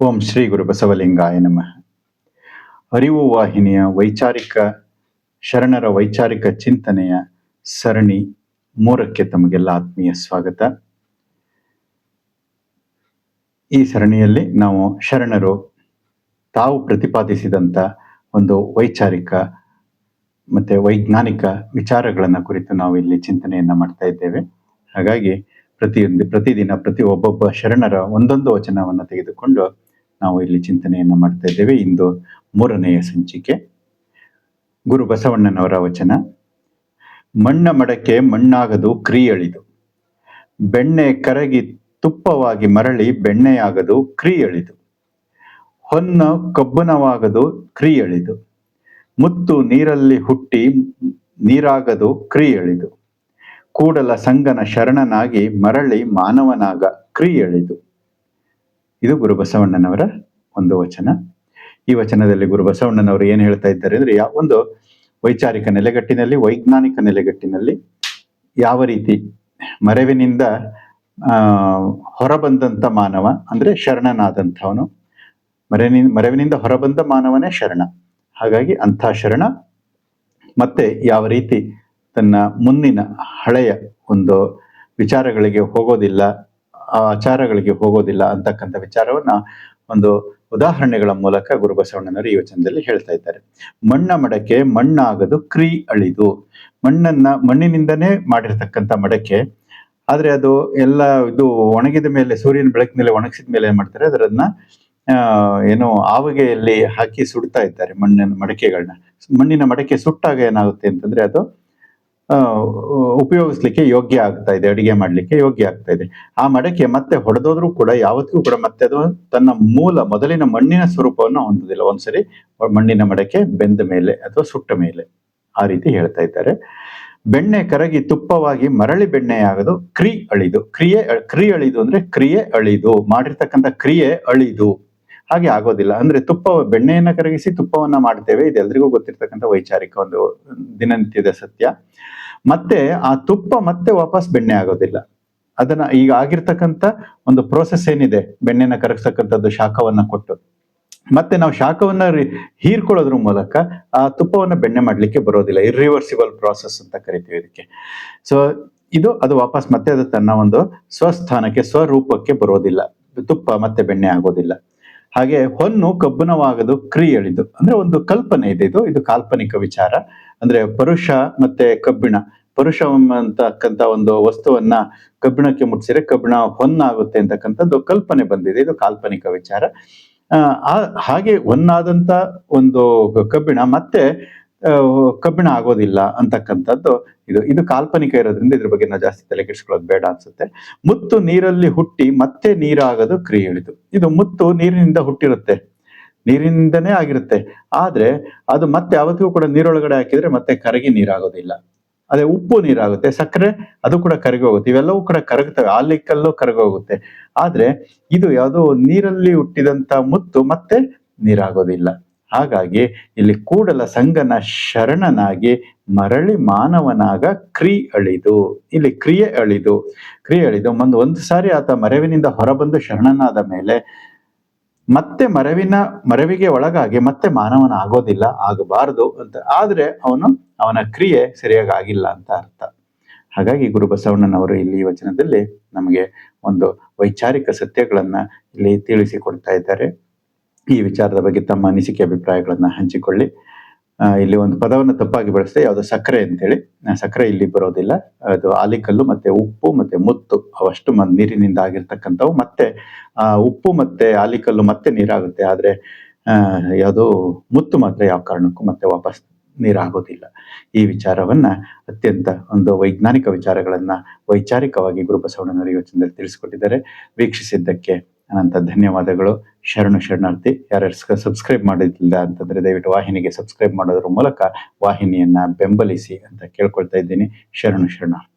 ಓಂ ಶ್ರೀ ಗುರು ಬಸವಲಿಂಗಾಯ ನಮಃ. ಅರಿವು ವಾಹಿನಿಯ ವೈಚಾರಿಕ, ಶರಣರ ವೈಚಾರಿಕ ಚಿಂತನೆಯ ಸರಣಿ ಮೂರಕ್ಕೆ ತಮಗೆಲ್ಲ ಆತ್ಮೀಯ ಸ್ವಾಗತ. ಈ ಸರಣಿಯಲ್ಲಿ ನಾವು ಶರಣರು ತಾವು ಪ್ರತಿಪಾದಿಸಿದಂಥ ಒಂದು ವೈಚಾರಿಕ ಮತ್ತೆ ವೈಜ್ಞಾನಿಕ ವಿಚಾರಗಳನ್ನು ಕುರಿತು ನಾವು ಇಲ್ಲಿ ಚಿಂತನೆಯನ್ನ ಮಾಡ್ತಾ ಇದ್ದೇವೆ. ಹಾಗಾಗಿ ಪ್ರತಿಯೊಂದು ಪ್ರತಿದಿನ ಪ್ರತಿ ಒಬ್ಬೊಬ್ಬ ಶರಣರ ಒಂದೊಂದು ವಚನವನ್ನು ತೆಗೆದುಕೊಂಡು ನಾವು ಇಲ್ಲಿ ಚಿಂತನೆಯನ್ನ ಮಾಡ್ತಾ ಇದ್ದೇವೆ. ಇಂದು ಮೂರನೆಯ ಸಂಚಿಕೆ. ಗುರು ಬಸವಣ್ಣನವರ ವಚನ. ಮಣ್ಣ ಮಡಕೆ ಮಣ್ಣಾಗದು ಕ್ರಿಯಳಿದು. ಬೆಣ್ಣೆ ಕರಗಿ ತುಪ್ಪವಾಗಿ ಮರಳಿ ಬೆಣ್ಣೆಯಾಗದು ಕ್ರಿಯಳಿದು. ಹೊನ್ನ ಕಬ್ಬುನವಾಗದು ಕ್ರಿಯಳಿದು. ಮುತ್ತು ನೀರಲ್ಲಿ ಹುಟ್ಟಿ ನೀರಾಗದು ಕ್ರಿಯಳಿದು. ಕೂಡಲ ಸಂಗನ ಶರಣನಾಗಿ ಮರಳಿ ಮಾನವನಾಗ ಕ್ರಿಯಳಿದು. ಇದು ಗುರು ಬಸವಣ್ಣನವರ ಒಂದು ವಚನ. ಈ ವಚನದಲ್ಲಿ ಗುರು ಬಸವಣ್ಣನವರು ಏನು ಹೇಳ್ತಾ ಇದ್ದಾರೆ ಅಂದ್ರೆ ಯಾವ ಒಂದು ವೈಚಾರಿಕ ನೆಲೆಗಟ್ಟಿನಲ್ಲಿ, ವೈಜ್ಞಾನಿಕ ನೆಲೆಗಟ್ಟಿನಲ್ಲಿ ಯಾವ ರೀತಿ ಮರೆವಿನಿಂದ, ಆ, ಹೊರಬಂದಂತ ಮಾನವ, ಅಂದ್ರೆ ಶರಣನಾದಂಥವನು, ಮರೆನಿ, ಮರವಿನಿಂದ ಹೊರಬಂದ ಮಾನವನೇ ಶರಣ. ಹಾಗಾಗಿ ಅಂಥ ಶರಣ ಮತ್ತೆ ಯಾವ ರೀತಿ ತನ್ನ ಮುಂದಿನ ಹಳೆಯ ಒಂದು ವಿಚಾರಗಳಿಗೆ ಹೋಗೋದಿಲ್ಲ ಆಚಾರಗಳಿಗೆ ಹೋಗೋದಿಲ್ಲ ಅಂತಕ್ಕಂಥ ವಿಚಾರವನ್ನ ಒಂದು ಉದಾಹರಣೆಗಳ ಮೂಲಕ ಗುರುಬಸವಣ್ಣನವರು ಈ ವಚನದಲ್ಲಿ ಹೇಳ್ತಾ ಇದ್ದಾರೆ. ಮಣ್ಣ ಮಡಕೆ ಮಣ್ಣಾಗದು ಕ್ರೀ ಅಳಿದು. ಮಣ್ಣನ್ನ ಮಣ್ಣಿನಿಂದನೇ ಮಾಡಿರ್ತಕ್ಕಂಥ ಮಡಕೆ, ಆದ್ರೆ ಅದು ಎಲ್ಲ ಇದು ಒಣಗಿದ ಮೇಲೆ, ಸೂರ್ಯನ ಬೆಳಕಿನಲ್ಲಿ ಒಣಗಿಸಿದ ಮೇಲೆ ಏನ್ ಮಾಡ್ತಾರೆ? ಅದರನ್ನ ಏನು ಆವಗೆಯಲ್ಲಿ ಹಾಕಿ ಸುಡ್ತಾ ಇದ್ದಾರೆ ಮಣ್ಣಿನ ಮಡಕೆಗಳನ್ನ ಮಣ್ಣಿನ ಮಡಕೆ ಸುಟ್ಟಾಗ ಏನಾಗುತ್ತೆ ಅಂತಂದ್ರೆ ಅದು ಉಪಯೋಗಿಸ್ಲಿಕ್ಕೆ ಯೋಗ್ಯ ಆಗ್ತಾ ಇದೆ, ಅಡಿಗೆ ಮಾಡಲಿಕ್ಕೆ ಯೋಗ್ಯ ಆಗ್ತಾ ಇದೆ. ಆ ಮಡಕೆ ಮತ್ತೆ ಹೊಡೆದೋದ್ರೂ ಕೂಡ ಯಾವತ್ತಿಗೂ ಕೂಡ ಮತ್ತೆ ಅದು ತನ್ನ ಮೂಲ, ಮೊದಲಿನ ಮಣ್ಣಿನ ಸ್ವರೂಪವನ್ನು ಹೊಂದುದಿಲ್ಲ. ಒಂದ್ಸರಿ ಮಣ್ಣಿನ ಮಡಕೆ ಬೆಂದ ಮೇಲೆ ಅಥವಾ ಸುಟ್ಟ ಮೇಲೆ ಆ ರೀತಿ ಹೇಳ್ತಾ ಇದ್ದಾರೆ. ಬೆಣ್ಣೆ ಕರಗಿ ತುಪ್ಪವಾಗಿ ಮರಳಿ ಬೆಣ್ಣೆಯಾಗದು ಕ್ರಿ ಅಳಿದು. ಕ್ರಿಯೆ, ಕ್ರಿ ಅಳಿದು ಅಂದ್ರೆ ಕ್ರಿಯೆ ಅಳಿದು, ಮಾಡಿರ್ತಕ್ಕಂಥ ಕ್ರಿಯೆ ಅಳಿದು. ಹಾಗೆ ಆಗೋದಿಲ್ಲ. ಅಂದ್ರೆ ತುಪ್ಪ ಬೆಣ್ಣೆಯನ್ನ ಕರಗಿಸಿ ತುಪ್ಪವನ್ನ ಮಾಡ್ತೇವೆ. ಇದೆಲ್ಲರಿಗೂ ಗೊತ್ತಿರ್ತಕ್ಕಂಥ ವೈಚಾರಿಕ ಒಂದು ದಿನನಿತ್ಯದ ಸತ್ಯ. ಮತ್ತೆ ಆ ತುಪ್ಪ ಮತ್ತೆ ವಾಪಸ್ ಬೆಣ್ಣೆ ಆಗೋದಿಲ್ಲ. ಅದನ್ನ ಈಗ ಆಗಿರ್ತಕ್ಕಂಥ ಒಂದು ಪ್ರೋಸೆಸ್ ಏನಿದೆ? ಬೆಣ್ಣೆನ ಕರಗಿಸ್ತಕ್ಕಂಥದ್ದು ಶಾಖವನ್ನ ಕೊಟ್ಟು. ಮತ್ತೆ ನಾವು ಶಾಖವನ್ನ ಹೀರ್ಕೊಳ್ಳೋದ್ರ ಮೂಲಕ ಆ ತುಪ್ಪವನ್ನ ಬೆಣ್ಣೆ ಮಾಡ್ಲಿಕ್ಕೆ ಬರೋದಿಲ್ಲ. ಇರ್ರಿವರ್ಸಿಬಲ್ ಪ್ರಾಸೆಸ್ ಅಂತ ಕರಿತೀವಿ ಇದಕ್ಕೆ. ಸೊ ಇದು ಅದು ವಾಪಸ್ ಮತ್ತೆ ಅದು ತನ್ನ ಒಂದು ಸ್ವಸ್ಥಾನಕ್ಕೆ, ಸ್ವರೂಪಕ್ಕೆ ಬರೋದಿಲ್ಲ. ತುಪ್ಪ ಮತ್ತೆ ಬೆಣ್ಣೆ ಆಗೋದಿಲ್ಲ. ಹಾಗೆ ಹೊನ್ನು ಕಬ್ಬುನವಾಗದು ಕ್ರಿಯಳಿದು ಅಂದ್ರೆ ಒಂದು ಕಲ್ಪನೆ ಇದೆ ಇದು. ಇದು ಕಾಲ್ಪನಿಕ ವಿಚಾರ. ಅಂದ್ರೆ ಪರುಷ ಮತ್ತೆ ಕಬ್ಬಿಣ. ಪರುಷ ಅಂತಕ್ಕಂಥ ಒಂದು ವಸ್ತುವನ್ನ ಕಬ್ಬಿಣಕ್ಕೆ ಮುಟ್ಸಿದ್ರೆ ಕಬ್ಬಿಣ ಹೊನ್ನಾಗುತ್ತೆ ಅಂತಕ್ಕಂಥದ್ದು ಕಲ್ಪನೆ ಬಂದಿದೆ. ಇದು ಕಾಲ್ಪನಿಕ ವಿಚಾರ. ಆ ಹಾಗೆ ಹೊನ್ನಾದಂತ ಒಂದು ಕಬ್ಬಿಣ ಮತ್ತೆ ಕಬ್ಬಿಣ ಆಗೋದಿಲ್ಲ ಅಂತಕ್ಕಂಥದ್ದು ಇದು ಇದು ಕಾಲ್ಪನಿಕ ಇರೋದ್ರಿಂದ ಇದ್ರ ಬಗ್ಗೆ ನಾವು ಜಾಸ್ತಿ ತಲೆ ಕೆಡಿಸ್ಕೊಳ್ಳೋದು ಬೇಡ ಅನ್ಸುತ್ತೆ. ಮುತ್ತು ನೀರಲ್ಲಿ ಹುಟ್ಟಿ ಮತ್ತೆ ನೀರಾಗೋದು ಕ್ರಿಯೆ ಹೇಳಿತು ಇದು ಮುತ್ತು ನೀರಿನಿಂದ ಹುಟ್ಟಿರುತ್ತೆ. ನೀರಿನಿಂದನೇ ಆಗಿರುತ್ತೆ. ಆದ್ರೆ ಅದು ಮತ್ತೆ ಯಾವತ್ತಿಗೂ ಕೂಡ ನೀರೊಳಗಡೆ ಹಾಕಿದ್ರೆ ಮತ್ತೆ ಕರಗಿ ನೀರಾಗೋದಿಲ್ಲ. ಅದೇ ಉಪ್ಪು ನೀರಾಗುತ್ತೆ. ಸಕ್ಕರೆ ಅದು ಕೂಡ ಕರಗಿ ಹೋಗುತ್ತೆ. ಇವೆಲ್ಲವೂ ಕೂಡ ಕರಗುತ್ತವೆ ಆಲಿಕಲ್ಲೂ ಕರಗಿ ಹೋಗುತ್ತೆ. ಆದ್ರೆ ಇದು ಯಾವುದೋ ನೀರಲ್ಲಿ ಹುಟ್ಟಿದಂತ ಮುತ್ತು ಮತ್ತೆ ನೀರಾಗೋದಿಲ್ಲ. ಹಾಗಾಗಿ ಇಲ್ಲಿ ಕೂಡಲ ಸಂಗನ ಶರಣನಾಗಿ ಮರಳಿ ಮಾನವನಾಗ ಕ್ರಿ ಅಳಿದು. ಇಲ್ಲಿ ಕ್ರಿಯೆ ಅಳಿದು. ಕ್ರಿಯೆ ಅಳಿದು. ಒಂದು ಒಂದು ಸಾರಿ ಆತ ಮರವಿನಿಂದ ಹೊರಬಂದು ಶರಣನಾದ ಮೇಲೆ ಮತ್ತೆ ಮರವಿನ, ಮರವಿಗೆ ಒಳಗಾಗಿ ಮತ್ತೆ ಮಾನವನ ಆಗೋದಿಲ್ಲ, ಆಗಬಾರದು ಅಂತ. ಆದ್ರೆ ಅವನು, ಅವನ ಕ್ರಿಯೆ ಸರಿಯಾಗಿ ಆಗಿಲ್ಲ ಅಂತ ಅರ್ಥ. ಹಾಗಾಗಿ ಗುರು ಬಸವಣ್ಣನವರು ಇಲ್ಲಿ ವಚನದಲ್ಲಿ ನಮಗೆ ಒಂದು ವೈಚಾರಿಕ ಸತ್ಯಗಳನ್ನ ಇಲ್ಲಿ ತಿಳಿಸಿಕೊಡ್ತಾ ಇದ್ದಾರೆ. ಈ ವಿಚಾರದ ಬಗ್ಗೆ ತಮ್ಮ ಅನಿಸಿಕೆ ಅಭಿಪ್ರಾಯಗಳನ್ನು ಹಂಚಿಕೊಳ್ಳಿ. ಇಲ್ಲಿ ಒಂದು ಪದವನ್ನು ತಪ್ಪಾಗಿ ಬಳಸಿದೆ ಯಾವುದು ಸಕ್ಕರೆ ಅಂತೇಳಿ. ಸಕ್ಕರೆ ಇಲ್ಲಿ ಬರೋದಿಲ್ಲ. ಅದು ಆಲಿಕಲ್ಲು ಮತ್ತೆ ಉಪ್ಪು ಮತ್ತೆ ಮುತ್ತು ಅವಷ್ಟು ನೀರಿನಿಂದ ಆಗಿರ್ತಕ್ಕಂಥವು. ಮತ್ತೆ ಉಪ್ಪು ಮತ್ತೆ ಆಲಿಕಲ್ಲು ಮತ್ತೆ ನೀರಾಗುತ್ತೆ. ಆದ್ರೆ ಯಾವುದು ಮುತ್ತು ಮಾತ್ರ ಯಾವ ಕಾರಣಕ್ಕೂ ಮತ್ತೆ ವಾಪಸ್ ನೀರಾಗೋದಿಲ್ಲ. ಈ ವಿಚಾರವನ್ನ ಅತ್ಯಂತ ಒಂದು ವೈಜ್ಞಾನಿಕ ವಿಚಾರಗಳನ್ನ ವೈಚಾರಿಕವಾಗಿ ಗುರುಬಸವಣ್ಣನವರ ಯೋಚನೆಯಲ್ಲಿ ತಿಳಿಸಿಕೊಟ್ಟಿದ್ದಾರೆ. ವೀಕ್ಷಿಸಿದ್ದಕ್ಕೆ ಅನಂತ ಧನ್ಯವಾದಗಳು. ಶರಣು ಶರಣಾರ್ಥಿ, ಯಾರ್ಯಾರು ಸಬ್ಸ್ಕ್ರೈಬ್ ಮಾಡಿದ್ದಿಲ್ಲ ಅಂತಂದ್ರೆ ದಯವಿಟ್ಟು ವಾಹಿನಿಗೆ ಸಬ್ಸ್ಕ್ರೈಬ್ ಮಾಡೋದ್ರ ಮೂಲಕ ವಾಹಿನಿಯನ್ನ ಬೆಂಬಲಿಸಿ ಅಂತ ಕೇಳ್ಕೊಳ್ತಾ ಇದ್ದೀನಿ. ಶರಣು ಶರಣಾರ್ಥಿ.